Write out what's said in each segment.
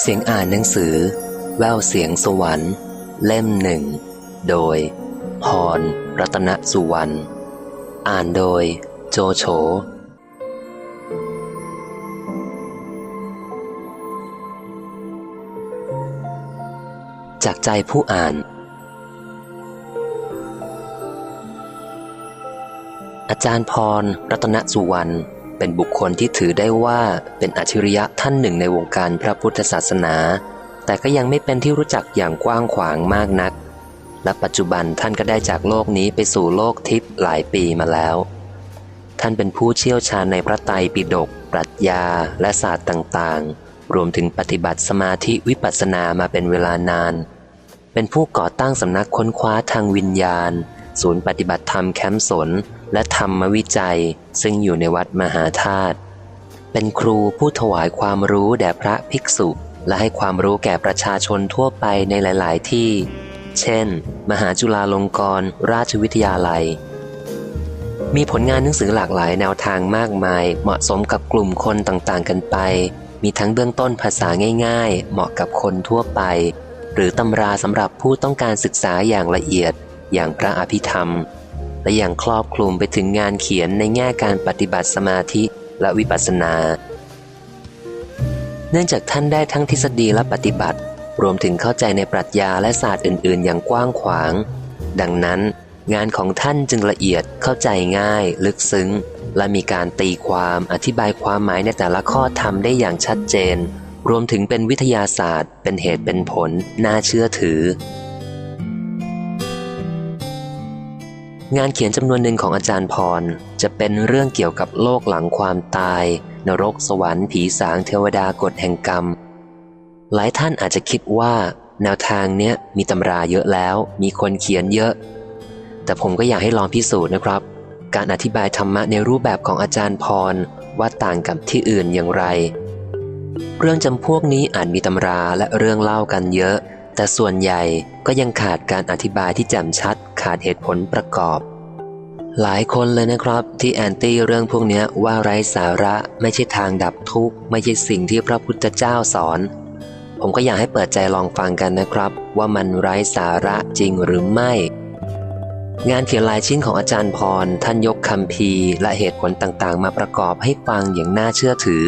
เสียงอ่านหนังสือ แววเสียงสวรรค์ เล่มหนึ่ง โดย พร รัตนสุวรรณ อ่านโดย โจโฉ จากใจผู้อ่าน อาจารย์พร รัตนสุวรรณ เป็นบุคคลที่ถือได้ว่าเป็นอัจฉริยะท่านหนึ่งในวงการพระพุทธศาสนา แต่ก็ยังไม่เป็นที่รู้จักอย่างกว้างขวางมากนัก และปัจจุบันท่านก็ได้จากโลกนี้ไปสู่โลกทิพย์หลายปีมาแล้ว ท่านเป็นผู้เชี่ยวชาญในพระไตรปิฎกปรัชญาและศาสตร์ต่างๆ รวมถึงปฏิบัติสมาธิวิปัสสนามาเป็นเวลานาน เป็นผู้ก่อตั้งสำนักค้นคว้าทางวิญญาณ ศูนย์ปฏิบัติธรรมแคมป์สน และธรรมวิจัยซึ่งอยู่ในวัดมหาธาตุเป็นครูผู้ถวายความรู้แด่พระภิกษุ และให้ความรู้แก่ประชาชนทั่วไปในหลาย ๆ ที่ เช่น มหาจุฬาลงกรณราชวิทยาลัย มีผลงานหนังสือหลากหลายแนวทางมากมาย เหมาะสมกับกลุ่มคนต่าง ๆ กันไป มีทั้งเบื้องต้นภาษาง่าย ๆ เหมาะกับคนทั่วไป หรือตำราสำหรับผู้ต้องการศึกษาอย่างละเอียด อย่างพระอภิธรรม และอย่างครอบคลุมไปถึงงานเขียนในแง่การปฏิบัติสมาธิและวิปัสสนา เนื่องจากท่านได้ทั้งทฤษฎีและปฏิบัติ รวมถึงเข้าใจในปรัชญาและศาสตร์อื่น ๆ อย่างกว้างขวาง ดังนั้น งานของท่านจึงละเอียดเข้าใจง่าย ลึกซึ้ง และมีการตีความอธิบายความหมายในแต่ละข้อธรรมได้อย่างชัดเจน รวมถึงเป็นวิทยาศาสตร์ เป็นเหตุเป็นผล น่าเชื่อถือ งานเขียนจำนวนหนึ่งของอาจารย์พร จะเป็นเรื่องเกี่ยวกับโลกหลังความตาย นรกสวรรค์ผีสางเทวดากฎแห่งกรรม หลายท่านอาจจะคิดว่า แนวทางเนี้ยมีตำราเยอะแล้ว มีคนเขียนเยอะ แต่ผมก็อยากให้ลองพิสูจน์นะครับ การอธิบายธรรมะในรูปแบบของอาจารย์พรว่าต่างกับที่อื่นอย่างไร เรื่องจำพวกนี้อาจมีตำราและเรื่องเล่ากันเยอะ แต่ส่วนใหญ่ก็ยังขาดการอธิบายที่แจ่มชัด ขาดเหตุผลประกอบ หลายคนเลยนะครับที่แอนตี้เรื่องพวกนี้ว่าไร้สาระไม่ใช่ทางดับทุกข์ ไม่ใช่สิ่งที่พระพุทธเจ้าสอน ผมก็อยากให้เปิดใจลองฟังกันนะครับ ว่ามันไร้สาระจริงหรือไม่ งานเขียนลายชิ้นของอาจารย์พร ท่านยกคำพีและเหตุผลต่างๆ มาประกอบให้ฟังอย่างน่าเชื่อถือ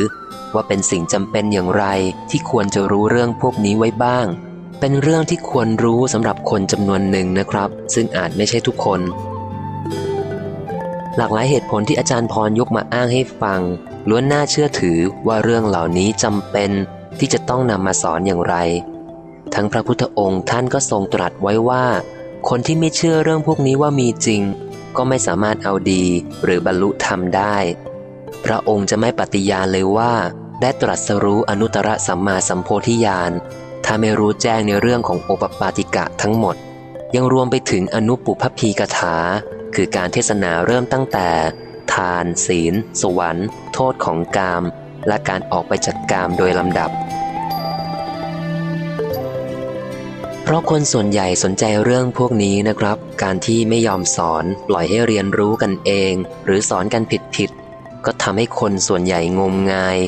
ว่าเป็นสิ่งจำเป็นอย่างไรที่ควรจะรู้เรื่องพวกนี้ไว้บ้าง เป็นเรื่องที่ควรรู้สำหรับคนจำนวนหนึ่งนะครับ ซึ่งอาจไม่ใช่ทุกคน หลากหลายเหตุผลที่อาจารย์พรยกมาอ้างให้ฟัง ล้วนน่าเชื่อถือว่าเรื่องเหล่านี้จำเป็นที่จะต้องนำมาสอนอย่างไร ทั้งพระพุทธองค์ท่านก็ทรงตรัสไว้ว่า คนที่ไม่เชื่อเรื่องพวกนี้ว่ามีจริง ก็ไม่สามารถเอาดีหรือบรรลุธรรมได้ พระองค์จะไม่ปฏิญาณเลยว่า ได้ตรัสรู้อนุตตรสัมมาสัมโพธิญาณ ถ้าไม่รู้แจ้งในเรื่องของโอปปาติกะทั้งหมด ยังรวมไปถึงอนุปุพพีกถา คือการเทศนาเริ่มตั้งแต่ ทาน ศีล สวรรค์ โทษของกาม และการออกไปจากกามโดยลำดับ เพราะคนส่วนใหญ่สนใจเรื่องพวกนี้นะครับ การที่ไม่ยอมสอนปล่อยให้เรียนรู้กันเอง หรือสอนกันผิดๆก็ทำให้คนส่วนใหญ่งมงาย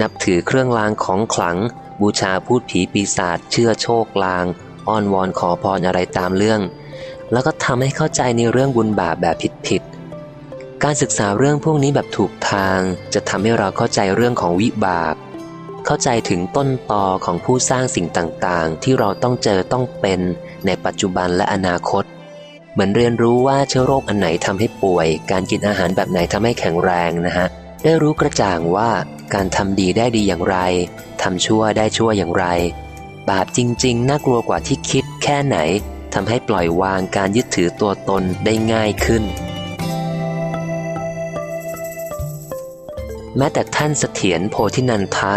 นับถือเครื่องรางของขลัง บูชาพูดผีปีศาจเชื่อโชคลาง อ้อนวอนขอพรอะไรตามเรื่อง แล้วก็ทำให้เข้าใจในเรื่องบุญบาปแบบผิดๆการศึกษาเรื่องพวกนี้แบบถูกทาง จะทำให้เราเข้าใจเรื่องของวิบาก เข้าใจถึงต้นตอของผู้สร้างสิ่งต่างๆ ที่เราต้องเจอต้องเป็นในปัจจุบันและอนาคต เหมือนเรียนรู้ว่าเชื้อโรคอันไหนทำให้ป่วย การกินอาหารแบบไหนทำให้แข็งแรงนะฮะได้รู้กระจ่างว่า การทำดีได้ดีอย่างไรทำชั่วได้ชั่วอย่างไร บาปจริง ๆ น่ากลัวกว่าที่คิดแค่ไหนทำให้ปล่อยวางการยึดถือตัวตนได้ง่ายขึ้น แม้แต่ท่านเสถียรโพธินันทะ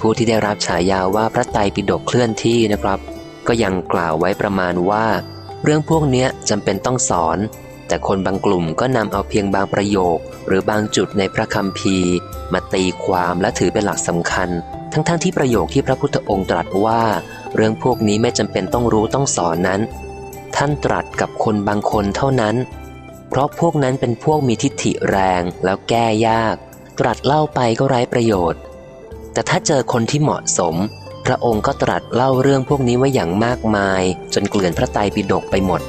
ผู้ที่ได้รับฉายาว่าพระไตรปิฎกเคลื่อนที่นะครับ ก็ยังกล่าวไว้ประมาณว่า เรื่องพวกเนี้ยจำเป็นต้องสอน แต่คนบางกลุ่มก็นำเอาเพียงบางประโยค หรือบางจุดในพระคัมภีร์ มาตีความและถือเป็นหลักสำคัญ ทั้งๆทที่ประโยคที่พระพุทธองค์ตรัสว่า เรื่องพวกนี้ไม่จำเป็นต้องรู้ต้องสอนนั้น ท่านตรัสกับคนบางคนเท่านั้น เพราะพวกนั้นเป็นพวกมีทิฏฐิแรงแล้วแก้ยาก ตรัสเล่าไปก็ไร้ประโยชน์ แต่ถ้าเจอคนที่เหมาะสม พระองค์ก็ตรัสเล่าเรื่องพวกนี้ไว้อย่างมากมาย จนเกลื่อนพระไตรปิฎกไปหมด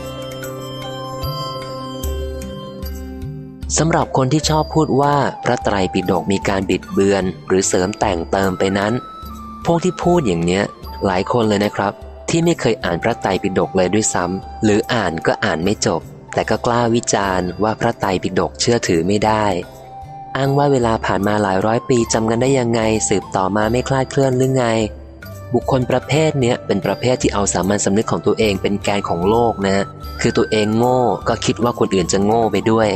สำหรับคนที่ชอบพูดว่าพระไตรปิฎกมีการบิดเบือน หรือเสริมแต่งเติมไปนั้น พวกที่พูดอย่างเนี้ย หลายคนเลยนะครับ ที่ไม่เคยอ่านพระไตรปิฎกเลยด้วยซ้ำหรืออ่านก็อ่านไม่จบ แต่ก็กล้าวิจารณ์ว่าพระไตรปิฎกเชื่อถือไม่ได้ อ้างว่าเวลาผ่านมาหลายร้อยปีจำกันได้ยังไง สืบต่อมาไม่คลาดเคลื่อนหรือไง บุคคลประเภทเนี้ยเป็นประเภทที่เอาสามัญสำนึกของตัวเองเป็นแกนของโลกนะ คือตัวเองโง่ก็คิดว่าคนอื่นจะโง่ไปด้วย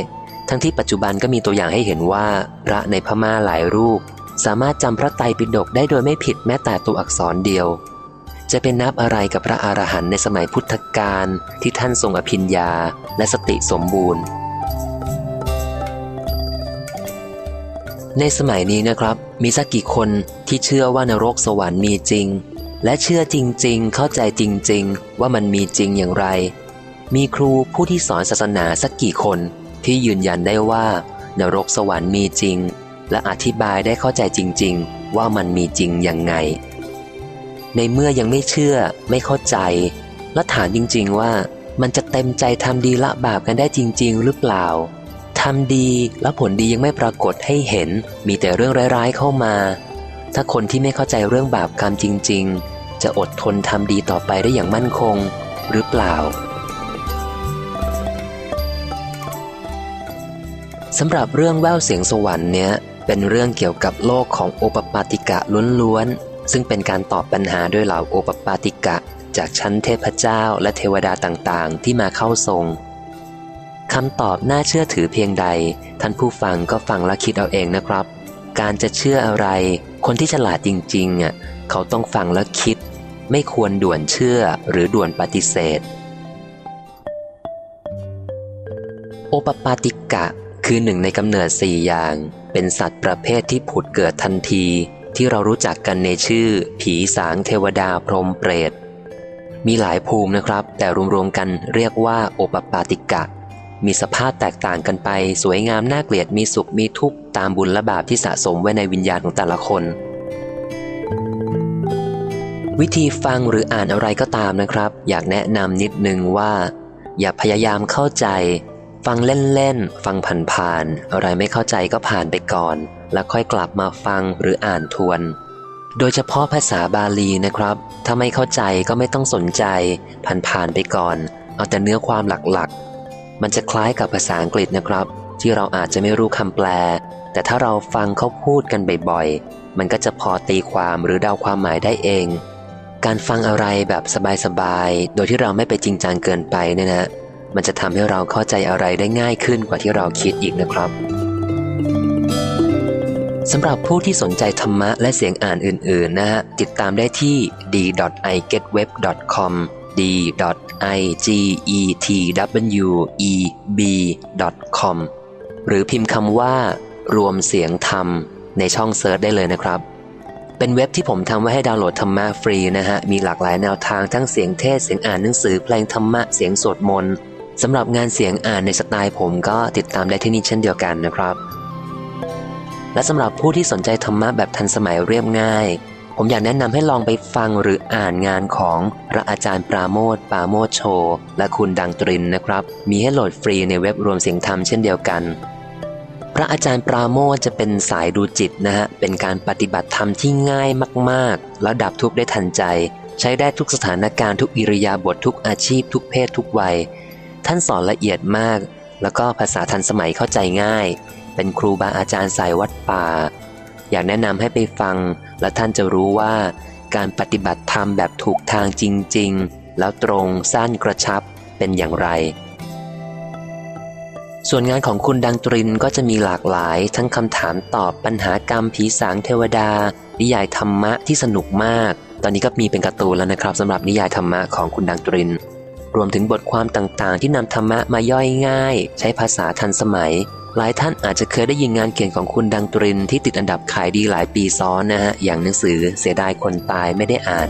ทั้งที่ปัจจุบันก็มีตัวอย่างให้เห็นว่า พระในพม่าหลายรูป สามารถจำพระไตรปิฎกได้โดยไม่ผิดแม้แต่ตัวอักษรเดียว จะเป็นนับอะไรกับพระอรหันต์ในสมัยพุทธกาลที่ท่านทรงอภิญญาและสติสมบูรณ์ ในสมัยนี้นะครับ มีสักกี่คนที่เชื่อว่านรกสวรรค์มีจริง และเชื่อจริง ๆ เข้าใจจริง ๆ ว่ามันมีจริงอย่างไร มีครูผู้ที่สอนศาสนาสักกี่คน ที่ยืนยันได้ว่า นรกสวรรค์มีจริง และอธิบายได้เข้าใจจริง ๆ ว่ามันมีจริงอย่างไง ในเมื่อยังไม่เชื่อไม่เข้าใจ และถามจริง ๆ ว่ามันจะเต็มใจทำดีละบาปกันได้จริง ๆ หรือเปล่าทำดีแล้วผลดียังไม่ปรากฏให้เห็น มีแต่เรื่องร้ายๆเข้ามา ถ้าคนที่ไม่เข้าใจเรื่องบาปกรรมจริง ๆ จะอดทนทำดีต่อไปได้อย่างมั่นคง หรือเปล่า สำหรับเรื่องแววเสียงสวรรค์เนี้ยเป็นเรื่องเกี่ยวกับโลกของโอปปาติกะล้วนๆ ซึ่งเป็นการตอบปัญหาด้วยเหล่าโอปปาติกะ จากชั้นเทพเจ้าและเทวดาต่างๆ ที่มาเข้าทรงคำตอบน่าเชื่อถือเพียงใด ท่านผู้ฟังก็ฟังและคิดเอาเองนะครับ การจะเชื่ออะไร คนที่ฉลาดจริงๆอะเขาต้องฟังและคิด ไม่ควรด่วนเชื่อหรือด่วนปฏิเสธ โอปปาติกะ คือหนึ่งในกำเนิดสี่อย่าง เป็นสัตว์ประเภทที่ผุดเกิดทันที ที่เรารู้จักกันในชื่อ ผีสางเทวดาพรหมเปรต มีหลายภูมินะครับ แต่รวมๆกันเรียกว่าโอปปาติกะ มีสภาพแตกต่างกันไป สวยงามน่าเกลียดมีสุขมีทุกข์ตามบุญและบาปที่สะสมไว้ในวิญญาณของแต่ละคน วิธีฟังหรืออ่านอะไรก็ตามนะครับ อยากแนะนำนิดนึงว่า อย่าพยายามเข้าใจ ฟังเล่นๆ ฟังผ่านๆ อะไรไม่เข้าใจก็ผ่านไปก่อน แล้วค่อยกลับมาฟังหรืออ่านทวน โดยเฉพาะภาษาบาลีนะครับ ถ้าไม่เข้าใจก็ไม่ต้องสนใจ ผ่านๆไปก่อน เอาแต่เนื้อความหลักๆ มันจะคล้ายกับภาษาอังกฤษนะครับ ที่เราอาจจะไม่รู้คำแปล แต่ถ้าเราฟังเขาพูดกันบ่อยๆ มันก็จะพอตีความหรือเดาความหมายได้เอง การฟังอะไรแบบสบายๆ โดยที่เราไม่ไปจริงจังเกินไปเนี่ยนะ มันจะทำให้เราเข้าใจอะไรได้ง่ายขึ้นกว่าที่เราคิดอีกนะครับสำหรับผู้ที่สนใจธรรมะและเสียงอ่านอื่น ๆ นะฮะ ติดตามได้ที่ d.igetweb.com d.igetweb.com หรือพิมพ์คำว่ารวมเสียงธรรม ในช่องเซิร์ชได้เลยนะครับ เป็นเว็บที่ผมทำไว้ให้ดาวน์โหลดธรรมะฟรีนะฮะ มีหลากหลายแนวทางทั้งเสียงเทศเสียงอ่านหนังสือเพลงธรรมะเสียงสวดมนต์ สำหรับงานเสียงอ่านในสไตล์ผมก็ติดตามได้ที่นี่เช่นเดียวกันนะครับ และสำหรับผู้ที่สนใจธรรมะแบบทันสมัยเรียบง่าย ผมอยากแนะนำให้ลองไปฟังหรืออ่านงานของพระอาจารย์ปราโมทปราโมทโช และคุณดังตรินนะครับ มีให้โหลดฟรีในเว็บรวมเสียงธรรมเช่นเดียวกัน พระอาจารย์ปราโมทจะเป็นสายดูจิตนะฮะเป็นการปฏิบัติธรรมที่ง่ายมากๆ แล้วดับทุกข์ได้ทันใจ ใช้ได้ทุกสถานการณ์ทุกอิริยาบถททุกอาชีพ ทุกเพศทุกวัย ท่านสอนละเอียดมาก แล้วก็ภาษาทันสมัยเข้าใจง่าย เป็นครูบาอาจารย์สายวัดป่า อยากแนะนำให้ไปฟัง แล้วท่านจะรู้ว่า การปฏิบัติธรรมแบบถูกทางจริง ๆ แล้วตรงสั้นกระชับเป็นอย่างไร ส่วนงานของคุณดังตรินก็จะมีหลากหลาย ทั้งคำถามตอบปัญหากรรมผีสางเทวดา นิยายธรรมะที่สนุกมาก ตอนนี้ก็มีเป็นการ์ตูนแล้วนะครับสำหรับนิยายธรรมะของคุณดังตริน รวมถึงบทความต่างๆ ที่นำธรรมะมาย่อยง่าย ใช้ภาษาทันสมัย หลายท่านอาจจะเคยได้ยินงานเขียนของคุณดังตรินที่ติดอันดับขายดีหลายปีซ้อนนะฮะ อย่างหนังสือเสียดายคนตายไม่ได้อ่าน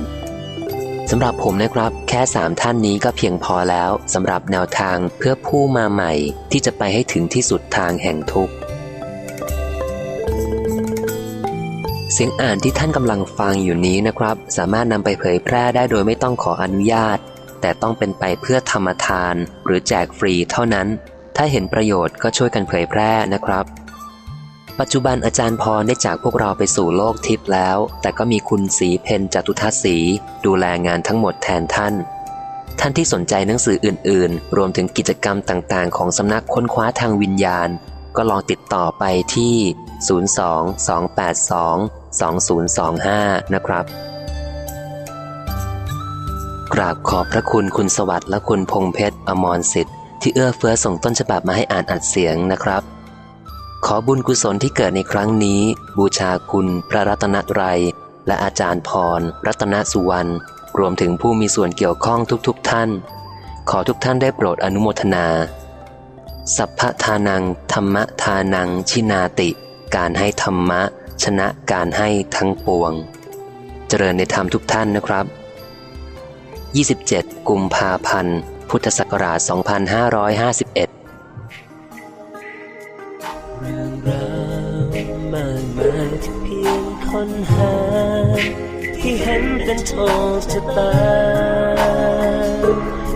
สำหรับผมนะครับ แค่ 3 ท่านนี้ก็เพียงพอแล้วสำหรับแนวทางเพื่อผู้มาใหม่ ที่จะไปให้ถึงที่สุดทางแห่งทุกข์เสียงอ่านที่ท่านกำลังฟังอยู่นี้นะครับ สามารถนำไปเผยแพร่ได้โดยไม่ต้องขออนุญาต แต่ต้องเป็นไปเพื่อธรรมทานหรือแจกฟรีเท่านั้น ถ้าเห็นประโยชน์ก็ช่วยกันเผยแพร่นะครับ ปัจจุบันอาจารย์พรได้จากพวกเราไปสู่โลกทิพย์แล้ว แต่ก็มีคุณสีเพนจตุทัศน์ศรีดูแลงานทั้งหมดแทนท่าน ท่านที่สนใจหนังสืออื่น ๆ รวมถึงกิจกรรมต่างๆ ของสำนักค้นคว้าทางวิญญาณ ก็ลองติดต่อไปที่ 02-282-2025 นะครับ ราบขอบพระคุณคุณสวัสดิ์และคุณพงเพชรอมรสิทธิ์ที่เอื้อเฟื้อส่งต้นฉบับมาให้อ่านอัดเสียงนะครับ ขอบุญกุศลที่เกิดในครั้งนี้ บูชาคุณพระรัตนตรัย และอาจารย์พร รัตนสุวรรณรวมถึงผู้มีส่วนเกี่ยวข้องทุกๆทท่าน ขอทุกท่านได้โปรดอนุโมทนา สัพพทานัง ธรรมทานัง ชินาติ การให้ธรรมะ ชนะการให้ทั้งปวง เจริญในธรรมทุกท่านนะครับ 27 กุมภาพันธ์ พุทธศักราช 2551 เรื่องราวมากมายที่เพียงค้นหา ที่เห็นเป็นโชคชะตา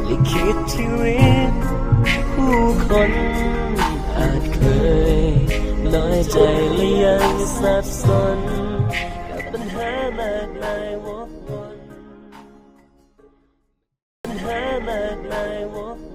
ลิขิตชีวิตผู้คนอาจเคยน้อยใจและยังสับสนกับปัญหามา ก